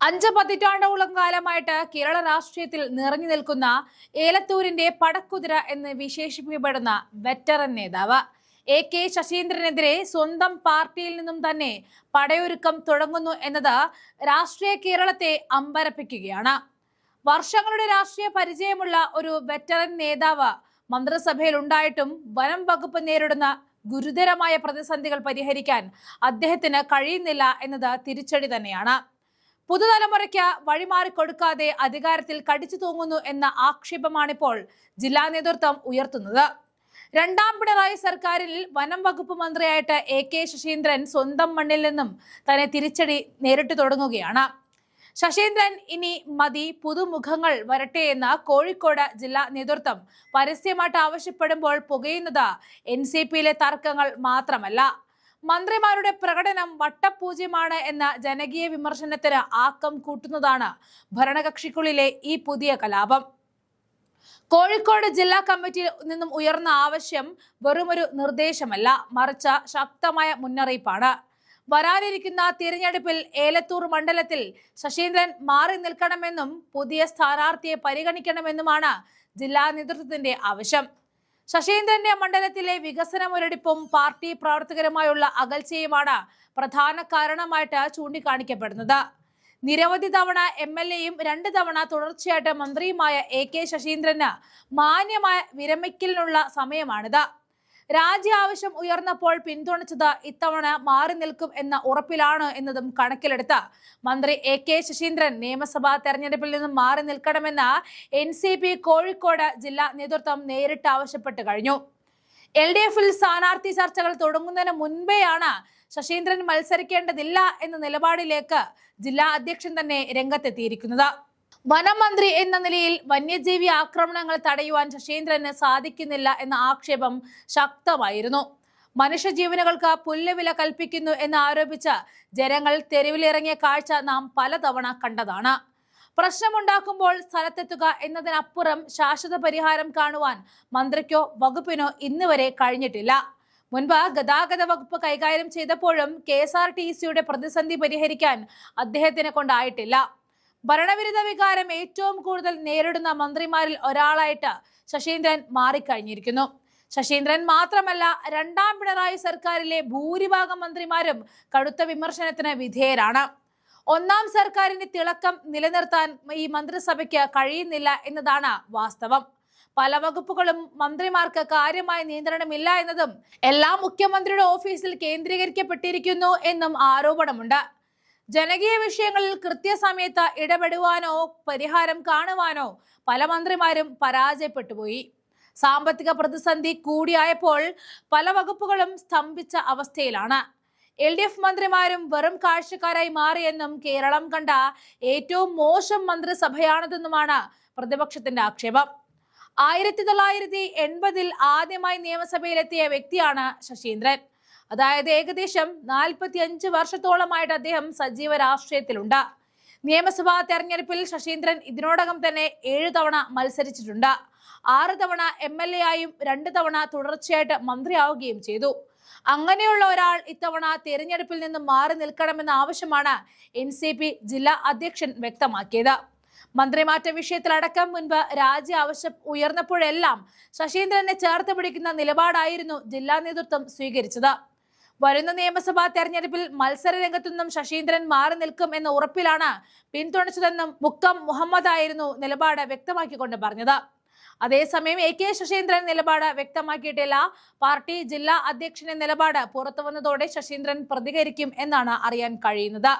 അഞ്ച് പതിറ്റാണ്ടോളം കാലമായിട്ട് കേരള രാഷ്ട്രീയത്തിൽ നിറഞ്ഞു നിൽക്കുന്ന ഏലത്തൂരിന്റെ പടക്കുതിര എന്ന് വിശേഷിപ്പിക്കപ്പെടുന്ന വെറ്ററൻ നേതാവ്. എ കെ ശശീന്ദ്രനെതിരെ സ്വന്തം പാർട്ടിയിൽ നിന്നും തന്നെ പടയൊരുക്കം തുടങ്ങുന്നു എന്നത് രാഷ്ട്രീയ കേരളത്തെ അമ്പരപ്പിക്കുകയാണ്. വർഷങ്ങളുടെ രാഷ്ട്രീയ പരിചയമുള്ള ഒരു വെറ്ററൻ നേതാവ് മന്ത്രിസഭയിൽ ഉണ്ടായിട്ടും വനം വകുപ്പ് നേരിടുന്ന ഗുരുതരമായ പ്രതിസന്ധികൾ പരിഹരിക്കാൻ അദ്ദേഹത്തിന് കഴിയുന്നില്ല എന്നത് തിരിച്ചടി തന്നെയാണ്. പുതുതലമുറയ്ക്ക് വഴിമാറി കൊടുക്കാതെ അധികാരത്തിൽ കടിച്ചു തൂങ്ങുന്നു എന്ന ആക്ഷേപമാണിപ്പോൾ ജില്ലാ നേതൃത്വം ഉയർത്തുന്നത്. രണ്ടാം പിണറായി സർക്കാരിൽ വനം വകുപ്പ് മന്ത്രിയായിട്ട് എ കെ ശശീന്ദ്രൻ സ്വന്തം മണ്ണിൽ നിന്നും തന്നെ തിരിച്ചടി നേരിട്ട് തുടങ്ങുകയാണ്. ശശീന്ദ്രൻ ഇനി മതി പുതുമുഖങ്ങൾ വരട്ടെ എന്ന് കോഴിക്കോട് ജില്ലാ നേതൃത്വം പരസ്യമായിട്ട് ആവശ്യപ്പെടുമ്പോൾ പുകയുന്നത് എൻ സി പിയിലെ തർക്കങ്ങൾ മാത്രമല്ല. മന്ത്രിമാരുടെ പ്രകടനം വട്ടപൂജ്യമാണ് എന്ന ജനകീയ വിമർശനത്തിന് ആക്കം കൂട്ടുന്നതാണ് ഭരണകക്ഷിക്കുള്ളിലെ ഈ പുതിയ കലാപം. കോഴിക്കോട് ജില്ലാ കമ്മിറ്റിയിൽ നിന്നും ഉയർന്ന ആവശ്യം വെറുമൊരു നിർദ്ദേശമല്ല മറിച്ച് ശക്തമായ മുന്നറിയിപ്പാണ്. വരാനിരിക്കുന്ന തിരഞ്ഞെടുപ്പിൽ ഏലത്തൂർ മണ്ഡലത്തിൽ ശശീന്ദ്രൻ മാറി നിൽക്കണമെന്നും പുതിയ സ്ഥാനാർത്ഥിയെ പരിഗണിക്കണമെന്നുമാണ് ജില്ലാ നേതൃത്വത്തിന്റെ ആവശ്യം. ശശീന്ദ്രന്റെ മണ്ഡലത്തിലെ വികസന മുരടിപ്പും പാർട്ടി പ്രവർത്തകരുമായുള്ള അകൽച്ചയുമാണ് പ്രധാന കാരണമായിട്ട് ചൂണ്ടിക്കാണിക്കപ്പെടുന്നത്. നിരവധി തവണ എം എൽ എയും രണ്ട് തവണ തുടർച്ചയായിട്ട് മന്ത്രിയുമായ എ കെ ശശീന്ദ്രന് മാന്യമായ വിരമിക്കലിനുള്ള സമയമാണിത്. രാജ്യ ആവശ്യം ഉയർന്നപ്പോൾ പിന്തുണച്ചത് ഇത്തവണ മാറി നിൽക്കും എന്ന ഉറപ്പിലാണ് എന്നതും കണക്കിലെടുത്ത് മന്ത്രി എ കെ ശശീന്ദ്രൻ നിയമസഭാ തെരഞ്ഞെടുപ്പിൽ നിന്നും മാറി നിൽക്കണമെന്ന് എൻ കോഴിക്കോട് ജില്ലാ നേതൃത്വം നേരിട്ട് ആവശ്യപ്പെട്ട് കഴിഞ്ഞു. എൽ ഡി എഫിൽ സ്ഥാനാർത്ഥി ചർച്ചകൾ തുടങ്ങുന്നതിന് മുൻപേയാണ് ശശീന്ദ്രൻ മത്സരിക്കേണ്ടതില്ല എന്ന നിലപാടിലേക്ക് ജില്ലാ അധ്യക്ഷൻ തന്നെ രംഗത്തെത്തിയിരിക്കുന്നത്. വനം മന്ത്രി എന്ന നിലയിൽ വന്യജീവി ആക്രമണങ്ങൾ തടയുവാൻ ശശീന്ദ്രന് സാധിക്കുന്നില്ല എന്ന ആക്ഷേപം ശക്തമായിരുന്നു. മനുഷ്യജീവനുകൾക്ക് പുല്ലുവില കൽപ്പിക്കുന്നു എന്ന് ആരോപിച്ച് ജനങ്ങൾ തെരുവിലിറങ്ങിയ കാഴ്ച നാം പലതവണ കണ്ടതാണ്. പ്രശ്നമുണ്ടാക്കുമ്പോൾ സ്ഥലത്തെത്തുക എന്നതിനപ്പുറം ശാശ്വത പരിഹാരം കാണുവാൻ മന്ത്രിക്കോ വകുപ്പിനോ ഇന്ന് വരെ കഴിഞ്ഞിട്ടില്ല. മുൻപ് ഗതാഗത വകുപ്പ് കൈകാര്യം ചെയ്തപ്പോഴും കെ പ്രതിസന്ധി പരിഹരിക്കാൻ അദ്ദേഹത്തിനെ കൊണ്ടായിട്ടില്ല. ഭരണവിരുദ്ധ വികാരം ഏറ്റവും കൂടുതൽ നേരിടുന്ന മന്ത്രിമാരിൽ ഒരാളായിട്ട് ശശീന്ദ്രൻ മാറിക്കഴിഞ്ഞിരിക്കുന്നു. ശശീന്ദ്രൻ മാത്രമല്ല രണ്ടാം പിണറായി സർക്കാരിലെ ഭൂരിഭാഗം മന്ത്രിമാരും കടുത്ത വിമർശനത്തിന് വിധേയരാണ്. ഒന്നാം സർക്കാരിന്റെ തിളക്കം നിലനിർത്താൻ ഈ മന്ത്രിസഭയ്ക്ക് കഴിയുന്നില്ല എന്നതാണ് വാസ്തവം. പല വകുപ്പുകളും മന്ത്രിമാർക്ക് കാര്യമായ നിയന്ത്രണമില്ല എന്നതും എല്ലാം മുഖ്യമന്ത്രിയുടെ ഓഫീസിൽ കേന്ദ്രീകരിക്കപ്പെട്ടിരിക്കുന്നു എന്നും ആരോപണമുണ്ട്. ജനകീയ വിഷയങ്ങളിൽ കൃത്യസമയത്ത് ഇടപെടുവാനോ പരിഹാരം കാണുവാനോ പല മന്ത്രിമാരും പരാജയപ്പെട്ടുപോയി സാമ്പത്തിക പ്രതിസന്ധി കൂടിയായപ്പോൾ പല വകുപ്പുകളും സ്തംഭിച്ച അവസ്ഥയിലാണ്. എൽ ഡി എഫ് മന്ത്രിമാരും വെറും കാഴ്ചക്കാരായി മാറിയെന്നും കേരളം കണ്ട ഏറ്റവും മോശം മന്ത്രിസഭയാണതെന്നുമാണ് പ്രതിപക്ഷത്തിന്റെ ആക്ഷേപം. ആയിരത്തി തൊള്ളായിരത്തി എൺപതിൽ ആദ്യമായി നിയമസഭയിലെത്തിയ വ്യക്തിയാണ് ശശീന്ദ്രൻ. അതായത് ഏകദേശം നാൽപ്പത്തി അഞ്ച് വർഷത്തോളമായിട്ട് അദ്ദേഹം സജീവ രാഷ്ട്രീയത്തിലുണ്ട്. നിയമസഭാ തെരഞ്ഞെടുപ്പിൽ ശശീന്ദ്രൻ ഇതിനോടകം തന്നെ ഏഴ് തവണ മത്സരിച്ചിട്ടുണ്ട്. ആറ് തവണ എം എൽ എ ആയും രണ്ട് തവണ തുടർച്ചയായിട്ട് മന്ത്രിയാവുകയും ചെയ്തു. അങ്ങനെയുള്ള ഒരാൾ ഇത്തവണ തെരഞ്ഞെടുപ്പിൽ നിന്ന് മാറി നിൽക്കണമെന്ന ആവശ്യമാണ് എൻ സി പി ജില്ലാ അധ്യക്ഷൻ വ്യക്തമാക്കിയത്. മന്ത്രിമാറ്റ വിഷയത്തിലടക്കം മുൻപ് രാജി ആവശ്യം ഉയർന്നപ്പോഴെല്ലാം ശശീന്ദ്രനെ ചേർത്ത് പിടിക്കുന്ന നിലപാടായിരുന്നു ജില്ലാ നേതൃത്വം സ്വീകരിച്ചത്. വരുന്ന നിയമസഭാ തെരഞ്ഞെടുപ്പിൽ മത്സര രംഗത്തുനിന്നും ശശീന്ദ്രൻ മാറി നിൽക്കും എന്ന ഉറപ്പിലാണ് പിന്തുണച്ചതെന്നും മുക്കം മുഹമ്മദ് ആയിരുന്നു നിലപാട് വ്യക്തമാക്കിക്കൊണ്ട് പറഞ്ഞത്. അതേസമയം എ കെ ശശീന്ദ്രൻ നിലപാട് വ്യക്തമാക്കിയിട്ടില്ല. പാർട്ടി ജില്ലാ അധ്യക്ഷന്റെ നിലപാട് പുറത്തുവന്നതോടെ ശശീന്ദ്രൻ പ്രതികരിക്കും എന്നാണ് അറിയാൻ കഴിയുന്നത്.